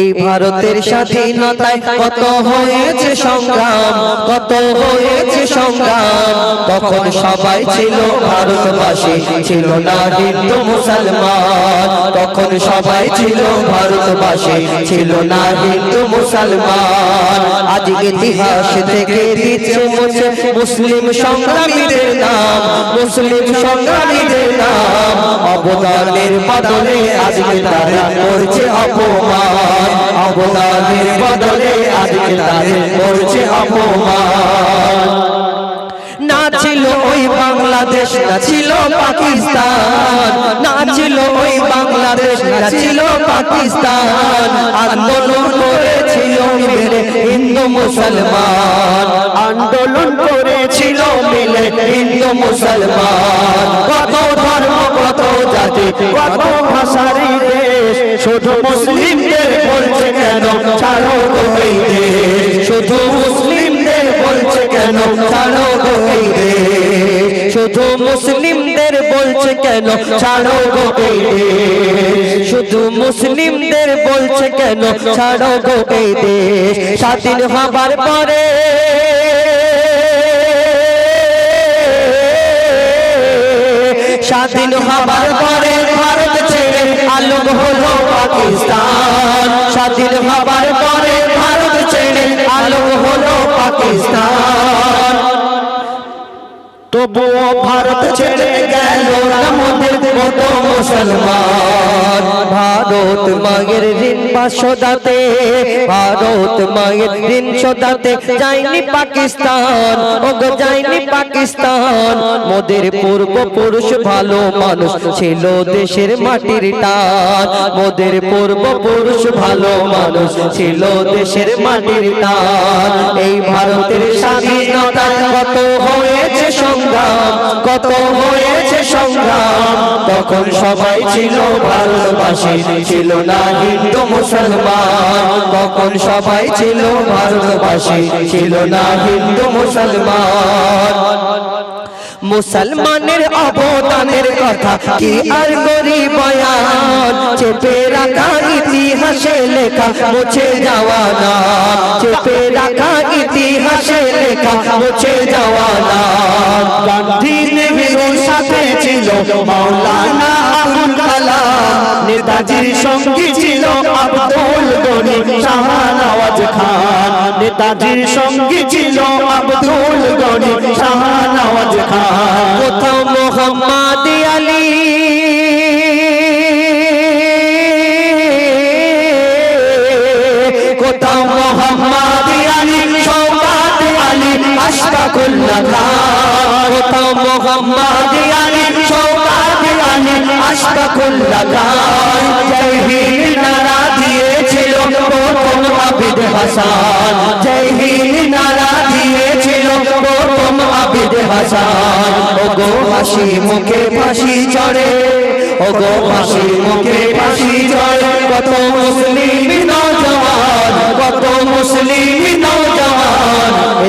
এই ভারতের স্বাধীনতায় কত হয়েছে সংগ্রাম, কত হয়েছে সংগ্রাম? তখন সবাই ছিল ভারতবাসী, ছিল না হিন্দু মুসলমান। তখন সবাই ছিল ভারতবাসী, ছিল না হিন্দু মুসলমান। আজ ইতিহাস থেকে দিচ্ছে মুসলিম সংগ্রামীদের নাম, মুসলিম সংগ্রামীদের নাম। অবদানের বদলে আজকে তারা করছে অপমান। অবদানের বদলে আজকে তারা করছে অপমান। না ছিল ওই বাংলাদেশ, না ছিল পাকিস্তান। না ছিল ওই বাংলাদেশ, না ছিল পাকিস্তান। আন্দোলন করেছিল মিলে হিন্দু মুসলমান। আন্দোলন করেছিল মিলে হিন্দু মুসলমান। কত ধর্ম, কত জাতি, কত ভাষার দেশ, শুধু মুসলিমদের বলছে কেন ছাড়ো গো দেশ শুধু মুসলিমদের বলছে কেন ছাড়ো গো দেশ শুধু মুসলিমদের বলছে কেন ছাড়ো গো এই দেশ স্বাধীন হবার পরে স্বাধীন হবার পরে ভারত ছেড়ে আলম হলো পাকিস্তান। স্বাধীন হবার পরে ভারত ছেড়ে আলম হলো পাকিস্তান। তবুও ভারত ছেড়ে গেল আমাদের মতো মুসলমান। ভারত মায়ের ঋণ বা সদাতে, ভারত মায়ের ঋণ সদাতে যায়নি পাকিস্তান। ওগো, যায়নি পাকিস্তান। মোদের পূর্বপুরুষ ভালো মানুষ ছিল দেশের মাটির টান। মোদের পূর্বপুরুষ ভালো মানুষ ছিল দেশের মাটির টান। এই ভারতের স্বাধীনতা কত হয়েছে সংগ্রাম? কত হয়েছে সংগ্রাম? তখন সবাই ছিল ভারতবাসী ছিল না হিন্দু মুসলমান তখন সবাই ছিল ভারতবাসী, ছিল না হিন্দু মুসলমান। মুসলমানের অবদানের কথা কি আর করি বয়ান? চেপে রাখা ইতিহাসে লেখা, মুছে যাওয়া না। চেপে রাখা ইতিহাসে লেখা, মুছে যাওয়া না। গান্ধী নেহরুর সাথে ছিল মাওলানা কালাম নেতাজির সঙ্গী ছিল আব্দুল গনি শাহনওয়াজ খান। নেতাজির সঙ্গী ছিল আব্দুল গনি শাহনওয়াজ খান। কোথাও মোহাম্মদ আলী। কোথাও মোহাম্মদ আলী আলী আশফাকুল্লাহ খান। কোথাও মোহাম্মদ আলী। আলী আশফাকুল্লাহ খান। হাসান, জয় হিন্দ নারা দিয়েছিল প্রথম আবিদ হাসান। ও গো হাসি মুখে ফাঁসি চড়ে ও গো হাসি মুখে ফাঁসি চড়ে। কত মুসলিম নজওয়ান, কত মুসলিম নওজওয়ান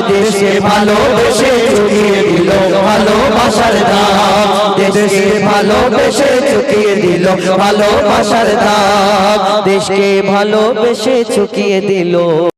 এদেশে ভালোবেসে চুকিয়ে দিল, ভালোবাসার দাম দেশকে ভালোবেসে চুকিয়ে দিল, ভালোবাসার দাম দেশকে ভালোবেসে চুকিয়ে দিল।